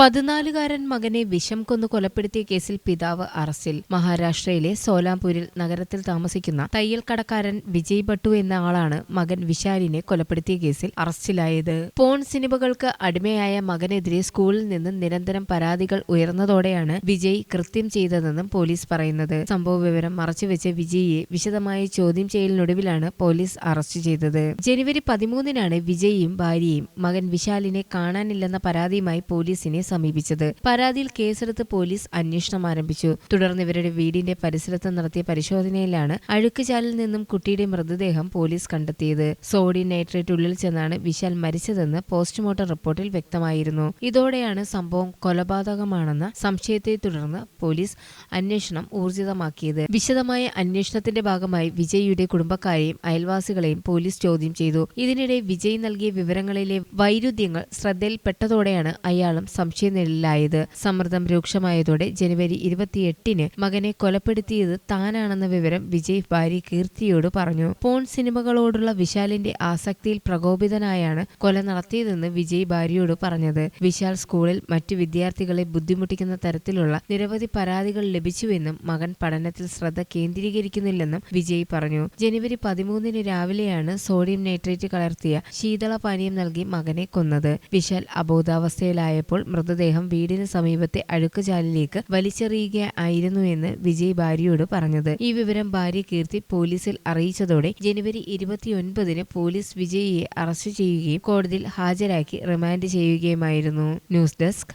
പതിനാലുകാരൻ മകനെ വിഷം കൊന്നു കൊലപ്പെടുത്തിയ കേസിൽ പിതാവ് അറസ്റ്റിൽ. മഹാരാഷ്ട്രയിലെ സോലാംപൂരിൽ നഗരത്തിൽ താമസിക്കുന്ന തയ്യൽ കടക്കാരൻ വിജയ് ഭട്ടു എന്ന ആളാണ് മകൻ വിശാലിനെ കൊലപ്പെടുത്തിയ കേസിൽ അറസ്റ്റിലായത്. പോൺ സിനിമകൾക്ക് അടിമയായ മകനെതിരെ സ്കൂളിൽ നിന്ന് നിരന്തരം പരാതികൾ ഉയർന്നതോടെയാണ് വിജയ് കൃത്യം ചെയ്തതെന്നും പോലീസ് പറയുന്നത്. സംഭവ വിവരം മറച്ചുവെച്ച് വിജയിയെ വിശദമായ ചോദ്യം ചെയ്യലിനൊടുവിലാണ് പോലീസ് അറസ്റ്റ് ചെയ്തത്. ജനുവരി പതിമൂന്നിനാണ് വിജയിയും ഭാര്യയും മകൻ വിശാലിനെ കാണാനില്ലെന്ന പരാതിയുമായി പോലീസിനെ സമീപിച്ചത്. പരാതിയിൽ കേസെടുത്ത് പോലീസ് അന്വേഷണം ആരംഭിച്ചു. തുടർന്ന് ഇവരുടെ വീടിന്റെ പരിസരത്ത് നടത്തിയ പരിശോധനയിലാണ് അഴുക്കുചാലിൽ നിന്നും കുട്ടിയുടെ മൃതദേഹം പോലീസ് കണ്ടെത്തിയത്. സോഡിയം നൈട്രേറ്റ് ഉള്ളിൽ ചെന്നാണ് വിശാൽ മരിച്ചതെന്ന് പോസ്റ്റ്മോർട്ടം റിപ്പോർട്ടിൽ വ്യക്തമായിരുന്നു. ഇതോടെയാണ് സംഭവം കൊലപാതകമാണെന്ന സംശയത്തെ തുടർന്ന് പോലീസ് അന്വേഷണം ഊർജിതമാക്കിയത്. വിശദമായ അന്വേഷണത്തിന്റെ ഭാഗമായി വിജയിയുടെ കുടുംബക്കാരെയും അയൽവാസികളെയും പോലീസ് ചോദ്യം ചെയ്തു. ഇതിനിടെ വിജയ് നൽകിയ വിവരങ്ങളിലെ വൈരുദ്ധ്യങ്ങൾ ശ്രദ്ധയിൽപ്പെട്ടതോടെയാണ് അയാളും സംശയനിഴലിലായത്. സമ്മർദ്ദം രൂക്ഷമായതോടെ ജനുവരി ഇരുപത്തിയെട്ടിന് മകനെ കൊലപ്പെടുത്തിയത് താനാണെന്ന വിവരം വിജയ് ഭാര്യ കീർത്തിയോട് പറഞ്ഞു. പോൺ സിനിമകളോടുള്ള വിശാലിന്റെ ആസക്തിയിൽ പ്രകോപിതനായാണ് കൊല നടത്തിയതെന്ന് വിജയ് ഭാര്യയോട് പറഞ്ഞത്. വിശാൽ സ്കൂളിൽ മറ്റു വിദ്യാർത്ഥികളെ ബുദ്ധിമുട്ടിക്കുന്ന തരത്തിലുള്ള നിരവധി പരാതികൾ ലഭിച്ചുവെന്നും മകൻ പഠനത്തിൽ ശ്രദ്ധ കേന്ദ്രീകരിക്കുന്നില്ലെന്നും വിജയ് പറഞ്ഞു. ജനുവരി പതിമൂന്നിന് രാവിലെയാണ് സോഡിയം നൈട്രേറ്റ് കലർത്തിയ ശീതള പാനീയം നൽകി മകനെ കൊന്നത്. വിശാൽ അബോധാവസ്ഥയിലായപ്പോൾ മൃതദേഹം വീടിന് സമീപത്തെ അഴുക്കുചാലിലേക്ക് വലിച്ചെറിയുകയായിരുന്നുവെന്ന് വിജയ് ഭാര്യയോട് പറഞ്ഞത്. ഈ വിവരം ഭാര്യ കീർത്തി പോലീസിൽ അറിയിച്ചതോടെ ജനുവരി ഇരുപത്തിയൊൻപതിന് പോലീസ് വിജയിയെ അറസ്റ്റ് ചെയ്യുകയും കോടതിയിൽ ഹാജരാക്കി റിമാൻഡ് ചെയ്യുകയുമായിരുന്നു. News desk